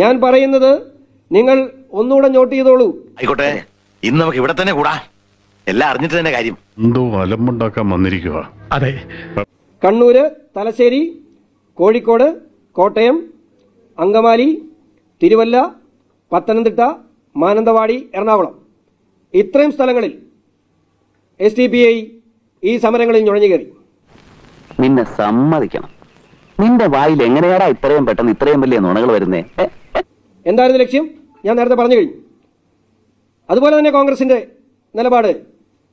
ഞാൻ പറയുന്നത് നിങ്ങൾ ഒന്നുകൂടെ നോട്ട് ചെയ്തോളൂ. ആയിക്കോട്ടെ. ഇന്ന് നമുക്ക് ഇവിടെ തന്നെ കൂടാ. എല്ലാം അറിഞ്ഞിട്ട് തന്നെ കാര്യം. എന്തോ അലമ്പുണ്ടാക്കാൻ വന്നിരിക്കുക അതെ. കണ്ണൂര് തലശ്ശേരി കോഴിക്കോട് കോട്ടയം അങ്കമാലി തിരുവല്ല പത്തനംതിട്ട മാനന്തവാടി എറണാകുളം. ഇത്രയും സ്ഥലങ്ങളിൽ എസ് ഡി പി ഐ ഈ സമരങ്ങളിൽ നുഴഞ്ഞു കയറി. നിന്നെ സമ്മതിക്കണം. നിന്റെ വായിൽ എങ്ങനെയാടാ ഇത്രയും പെട്ടെന്ന് ഇത്രയും വലിയ നുണകൾ വരുന്നേ? ഏ? എന്തായിരുന്നു ലക്ഷ്യം? ഞാൻ നേരത്തെ പറഞ്ഞു കഴിഞ്ഞു. അതുപോലെ തന്നെ കോൺഗ്രസിന്റെ നിലപാട്.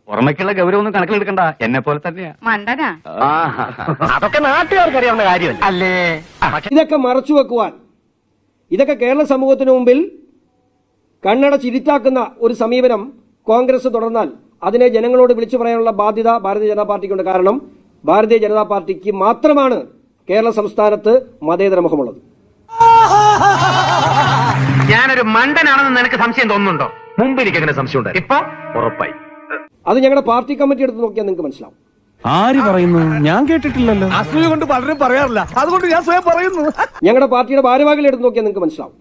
ഓർമ്മയ്ക്കുള്ള ഗൗരവൊന്നും കണക്കിലെടുക്കണ്ട. എന്നെ പോലെ തന്നെയാ. മണ്ടനാ. അതൊക്കെ നാട്ടുകാർക്ക് അറിയാവുന്ന കാര്യമല്ല? അല്ലേ? ഇതൊക്കെ മറച്ചു വെക്കുവാൻ ഇതൊക്കെ കേരള സമൂഹത്തിന് മുമ്പിൽ കണ്ണടച്ചിരുത്താക്കുന്ന ഒരു സമീപനം കോൺഗ്രസ് തുടർന്നാൽ അതിനെ ജനങ്ങളോട് വിളിച്ചു പറയാനുള്ള ബാധ്യത ഭാരതീയ ജനതാ പാർട്ടിക്കുണ്ട്. കാരണം ഭാരതീയ ജനതാ പാർട്ടിക്ക് മാത്രമാണ് കേരള സംസ്ഥാനത്ത് മതേതര മുഖമുള്ളത് ഞാനൊരു മണ്ടനാണെന്ന് നിനക്ക് സംശയം തോന്നുന്നുണ്ടോ? മുമ്പ് എനിക്ക് അങ്ങനെ സംശയം ഉണ്ടായി? ഇപ്പൊ ഉറപ്പായി. അത് ഞങ്ങളുടെ പാർട്ടി കമ്മിറ്റി എടുത്ത് നോക്കിയാൽ നിങ്ങൾക്ക് മനസ്സിലാവും. ആര് പറയുന്നു? ഞാൻ കേട്ടിട്ടില്ലല്ലോ. അസൂയ കൊണ്ട് പലരും പറയാറില്ല. അതുകൊണ്ട് ഞാൻ സ്വയം പറയുന്നു. ഞങ്ങളുടെ പാർട്ടിയുടെ ഭാരവാഹികളെ എടുത്ത് നോക്കിയാൽ നിങ്ങൾക്ക് മനസ്സിലാവും.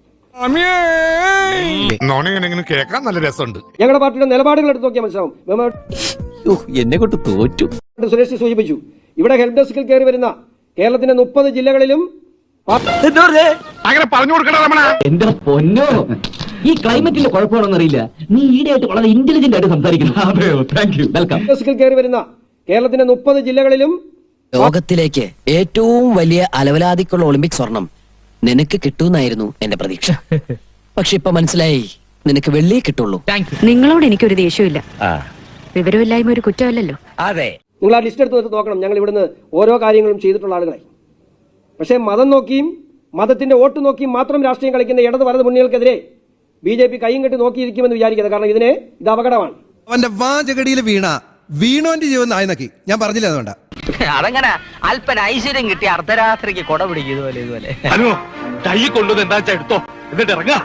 നോണിങ്ങനെ കേൾക്കാൻ നല്ല രസമുണ്ട്. ഞങ്ങളുടെ പാർട്ടിയുടെ നിലപാടുകൾ എടുത്ത് നോക്കിയാൽ മനസ്സിലാവും. എന്നെ കൊണ്ട് തോറ്റു. സുരേഷ് സൂചിപ്പിച്ചു. ഇവിടെ ഹെൽപ് ഡെസ്കിൽ കയറി വരുന്ന കേരളത്തിന്റെ മുപ്പത് ജില്ലകളിലും അങ്ങനെ പറഞ്ഞു കൊടുക്കണ രമണ. എന്റെ പൊന്നോ. ഈ ക്ലൈമറ്റിന്റെ കുഴപ്പമാണെന്നറിയില്ല നീ ഈടെയായിട്ട് വളരെ ഇന്റലിജന്റ് ആയിട്ട് സംസാരിക്കുന്നു. അതെയോ താങ്ക് യു വെൽക്കം കയറി വരുന്ന കേരളത്തിന്റെ മുപ്പത് ജില്ലകളിലും ലോകത്തിലേക്ക് ഏറ്റവും വലിയ അലവലാതിക്കുള്ള ഒളിമ്പിക് സ്വർണം നിനക്ക് കിട്ടുമെന്നായിരുന്നു എന്റെ പ്രതീക്ഷ. പക്ഷെ ഇപ്പൊ മനസ്സിലായി നിനക്ക് വെള്ളിയെ കിട്ടുള്ളൂ. നിങ്ങളോട് എനിക്കൊരു ദേഷ്യമില്ല വിവരമില്ലായ്മ ഒരു കുറ്റമല്ലല്ലോ. അതെ. നിങ്ങൾ ആ ലിസ്റ്റ് എടുത്ത് വെച്ച് നോക്കണം. ഞങ്ങൾ ഇവിടുന്ന് ഓരോ കാര്യങ്ങളും ചെയ്തിട്ടുള്ള ആളുകളെ. പക്ഷേ മതം നോക്കിയും മതത്തിന്റെ വോട്ട് നോക്കിയും മാത്രം രാഷ്ട്രീയം കളിക്കുന്ന ഇടത് വലത് മുന്നണികൾക്കെതിരെ ബി ജെ പി കൈയും കെട്ടി നോക്കിയിരിക്കുമെന്ന് വിചാരിക്കുന്നത് കാരണം ഇതിനെ ഇത് അപകടമാണ്. അവന്റെ വാചകടിയിൽ വീണ വീണോന്റെ ജീവൻ നായനക്കി ഞാൻ പറഞ്ഞില്ല അതുകൊണ്ട്. അതങ്ങനെ അല്പന ഐശ്വര്യം കിട്ടി അർദ്ധരാത്രിക്ക് കൊട പിടിക്കും ഇതുപോലെ. ഇതുപോലെ കൊണ്ടുവന്ന് എന്താ എടുത്തോ? എന്നിട്ട് ഇറങ്ങാ.